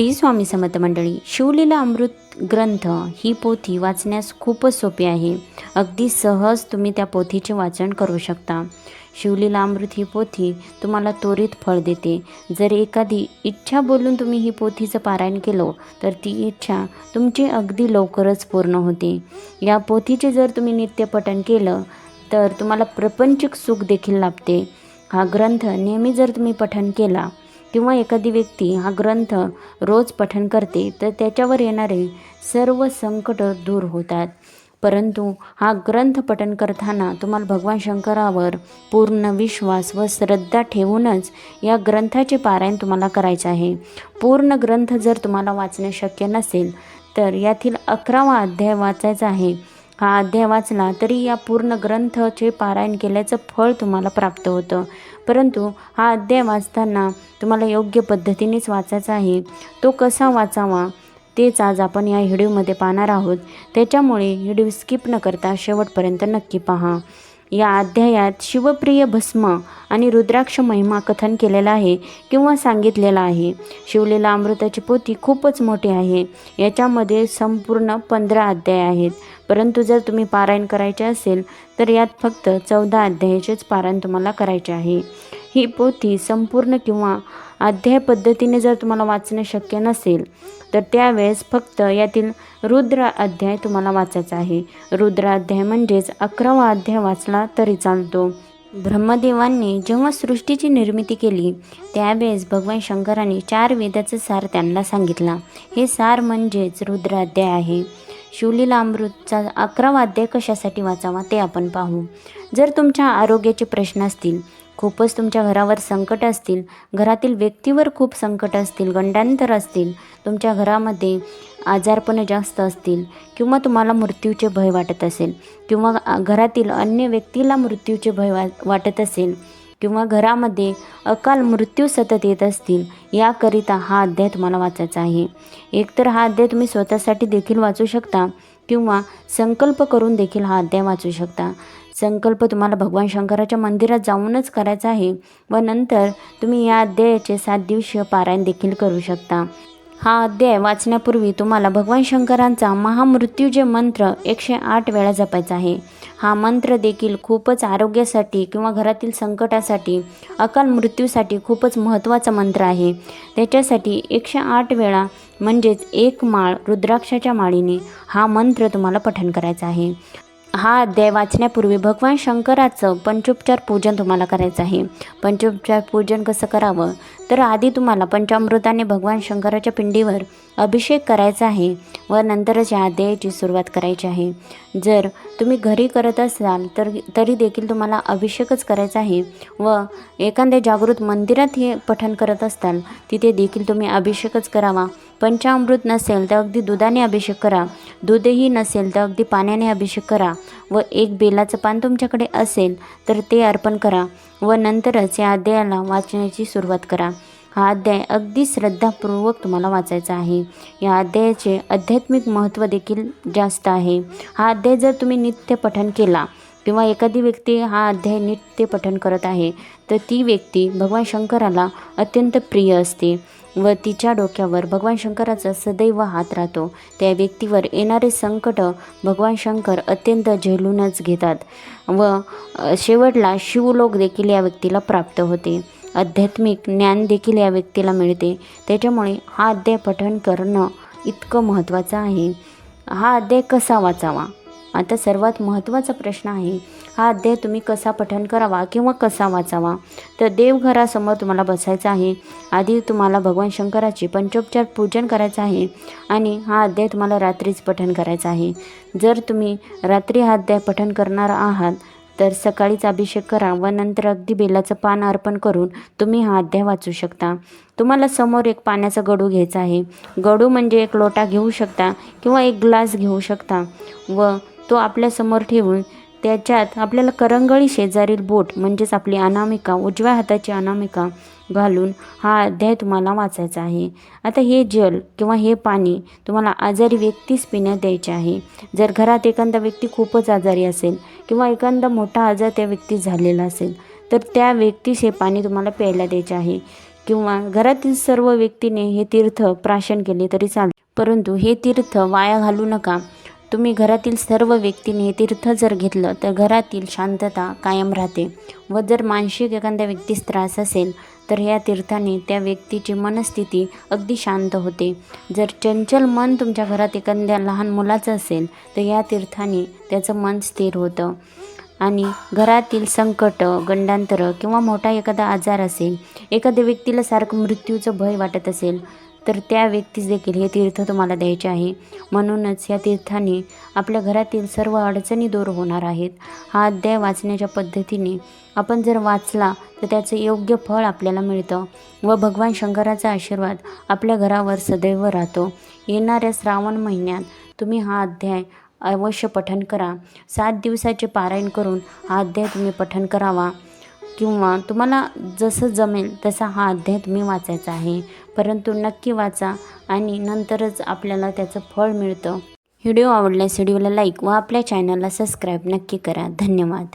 श्री स्वामी समर्थ मंडळी शिवलीला अमृत ग्रंथ ही पोथी वाचण्यास खूपच सोपी आहे. अगदी सहज तुम्ही त्या पोथीचे वाचन करू शकता. शिवलीला अमृत ही पोथी तुम्हाला त्वरित फळ देते. जर एखादी इच्छा बोलून तुम्ही ही पोथीचं पारायण केलं तर ती इच्छा तुमची अगदी लवकरच पूर्ण होते. या पोथीचे जर तुम्ही नित्यपठण केलं तर तुम्हाला प्रपंचिक सुख देखील लाभते. हा ग्रंथ नेहमी जर तुम्ही पठण केला किंवा एखादी व्यक्ती हा ग्रंथ रोज पठन करते तर त्याच्यावर येणारे सर्व संकट दूर होतात. परंतु हा ग्रंथ पठन करताना तुम्हाला भगवान शंकरावर पूर्ण विश्वास व श्रद्धा ठेवूनच या ग्रंथाचे पारायण तुम्हाला करायचे आहे. पूर्ण ग्रंथ जर तुम्हाला वाचणे शक्य नसेल तर यातील अकरावा अध्याय वाचायचा आहे. हा अध्याय वाचला तरी या पूर्ण ग्रंथाचे पारायण केल्याचं फळ तुम्हाला प्राप्त होतं. परंतु हा अध्याय वाचताना तुम्हाला योग्य पद्धतीनेच वाचायचा आहे. तो कसा वाचावा तेच आज आपण या व्हिडिओमध्ये पाहणार आहोत. त्याच्यामुळे व्हिडिओ स्किप न करता शेवटपर्यंत नक्की पहा. या अध्यायात शिवप्रिय भस्म आणि रुद्राक्ष महिमा कथन केलेलं आहे किंवा सांगितलेलं आहे. शिवलेला अमृताची पोथी खूपच मोठी आहे. याच्यामध्ये संपूर्ण पंधरा अध्याय आहेत. परंतु जर तुम्ही पारायण करायचे असेल तर यात फक्त चौदा अध्यायाचेच पारायण तुम्हाला करायचे आहे. ही पोथी संपूर्ण किंवा अध्याय पद्धतीने जर तुम्हाला वाचणे शक्य नसेल तर त्यावेळेस फक्त यातील रुद्र अध्याय तुम्हाला वाचायचा आहे. रुद्र अध्याय म्हणजेच अकरावा अध्याय वाचला तरी चालतो. ब्रह्मदेवांनी जेव्हा सृष्टीची निर्मिती केली त्यावेळेस भगवान शंकरांनी चार वेदाचं सार त्यांना सांगितला. हे सार म्हणजेच रुद्र अध्याय आहे. शिवलीला अमृतचा अकरावा अध्याय कशासाठी वाचावा ते आपण पाहू. जर तुमच्या आरोग्याचे प्रश्न असतील खूपच तुमच्या घरावर संकट असतील घरातील व्यक्तीवर खूप संकट असतील गंडांतर असतील तुमच्या घरामध्ये आजारपणे जास्त असतील किंवा तुम्हाला मृत्यूचे भय वाटत असेल किंवा घरातील अन्य व्यक्तीला मृत्यूचे भय वा वाटत असेल किंवा घरामध्ये अकाल मृत्यू सतत येत असतील याकरिता हा अध्याय तुम्हाला वाचायचा आहे. एकतर हा अध्याय तुम्ही स्वतःसाठी देखील वाचू शकता किंवा संकल्प करून देखील हा अध्याय वाचू शकता. संकल्प तुम्हाला भगवान शंकराच्या मंदिरात जाऊनच करायचा आहे व नंतर तुम्ही या अध्यायाचे सात दिवसीय पारायण देखील करू शकता. हा अध्याय वाचण्यापूर्वी तुम्हाला भगवान शंकरांचा महामृत्यूजय मंत्र एकशे आठ वेळा जपायचा आहे. हा मंत्र देखील खूपच आरोग्यासाठी किंवा घरातील संकटासाठी अकाल मृत्यूसाठी खूपच महत्त्वाचा मंत्र आहे. त्याच्यासाठी एकशे आठ वेळा म्हणजेच एक माळ रुद्राक्षाच्या माळीने हा मंत्र तुम्हाला पठण करायचा आहे. हा अध्याय वाचण्यापूर्वी भगवान शंकराचं पंचोपचार पूजन तुम्हाला करायचं आहे. पंचोपचार पूजन कसं करावं? तर आधी तुम्हाला पंचामृताने भगवान शंकराच्या पिंडीवर अभिषेक करायचा आहे व नंतरच या अध्यायाची सुरुवात करायची आहे. जर तुम्ही घरी करत असाल तर तरी देखील तुम्हाला अभिषेकच करायचा आहे व एखाद्या जागृत मंदिरात हे पठण करत असताल तिथे देखील तुम्ही अभिषेकच करावा. पंचामृत नसेल तर अगदी दुधाने अभिषेक करा. दूधही नसेल तर अगदी पाण्याने अभिषेक करा व एक बेलाचं पान तुमच्याकडे असेल तर ते अर्पण करा व नंतरच या अध्यायाला वाचण्याची सुरुवात करा. हा अध्याय अगदी श्रद्धापूर्वक तुम्हाला वाचायचा आहे. या अध्यायाचे आध्यात्मिक महत्त्व देखील जास्त आहे. हा अध्याय जर तुम्ही नित्य पठण केला किंवा एखादी व्यक्ती हा अध्याय नित्य पठण करत आहे तर ती व्यक्ती भगवान शंकराला अत्यंत प्रिय असते व तिच्या डोक्यावर भगवान शंकराचा सदैव हात राहतो. त्या व्यक्तीवर येणारे संकट भगवान शंकर अत्यंत झेलूनच घेतात व शेवटला शिवलोक देखील या व्यक्तीला प्राप्त होते. आध्यात्मिक ज्ञान देखील या व्यक्तीला मिळते. त्याच्यामुळे हा अध्याय पठण करणं इतकं महत्त्वाचं आहे. हा अध्याय कसा वाचावा? आता सर्वात महत्त्वाचा प्रश्न आहे हा अध्याय तुम्ही कसा पठन करावा किंवा कसा वाचावा? तर देवघरासमोर तुम्हाला बसायचं आहे. आधी तुम्हाला भगवान शंकराचे पंचोपचार पूजन करायचं आहे आणि हा अध्याय तुम्हाला रात्रीच पठन करायचा आहे. जर तुम्ही रात्री हा अध्याय पठन करणार आहात तर सकाळीच अभिषेक करा व नंतर अगदी बेलाचं पान अर्पण करून तुम्ही हा अध्याय वाचू शकता. तुम्हाला समोर एक पाण्याचा गडू घ्यायचा आहे. गडू म्हणजे एक लोटा घेऊ शकता किंवा एक ग्लास घेऊ शकता व तो आपल्यासमोर ठेवून त्याच्यात आपल्याला करंगळी शेजारील बोट म्हणजेच आपली अनामिका उजव्या हाताची अनामिका घालून हा अध्याय तुम्हाला वाचायचा आहे. आता हे जल किंवा हे पाणी तुम्हाला आजारी व्यक्तीच पिण्यात द्यायचे आहे. जर घरात एखादा व्यक्ती खूपच आजारी असेल किंवा एखादा मोठा आजार त्या व्यक्तीस झालेला असेल तर त्या व्यक्तीस हे पाणी तुम्हाला प्यायला द्यायचे आहे. किंवा घरातील सर्व व्यक्तीने हे तीर्थ प्राशन केले तरी चालेल. परंतु हे तीर्थ वाया घालू नका. तुम्ही घरातील सर्व व्यक्तीने हे तीर्थ जर घेतलं तर घरातील शांतता कायम राहते. व जर मानसिक एखाद्या व्यक्तीस त्रास असेल तर या तीर्थाने त्या व्यक्तीची मनस्थिती अगदी शांत होते. जर चंचल मन तुमच्या घरात एखाद्या लहान मुलाचं असेल तर या तीर्थाने त्याचं मन स्थिर होतं. आणि घरातील संकट गंडांतर किंवा मोठा एखादा आजार असेल एखाद्या व्यक्तीला सारखं मृत्यूचं भय वाटत असेल तर त्या व्यक्तीस देखील हे तीर्थ तुम्हाला द्यायचे आहे. म्हणूनच या तीर्थाने आपल्या घरातील सर्व अडचणी दूर होणार आहेत. हा अध्याय वाचण्याच्या पद्धतीने आपण जर वाचला तर त्याचं योग्य फळ आपल्याला मिळतं व भगवान शंकराचा आशीर्वाद आपल्या घरावर सदैव राहतो. येणाऱ्या श्रावण महिन्यात तुम्ही हा अध्याय अवश्य पठन करा. सात दिवसाचे पारायण करून हा अध्याय तुम्ही पठन करावा. किंवा तुम्हाला जसं जमेल तसा हा अध्याय तुम्ही वाचायचा आहे. परंतु नक्की वाचा आणि नंतरच आपल्याला त्याचं फळ मिळतं. व्हिडिओ आवडल्यास व्हिडिओला लाईक व आपल्या चॅनलला सबस्क्राईब नक्की करा. धन्यवाद.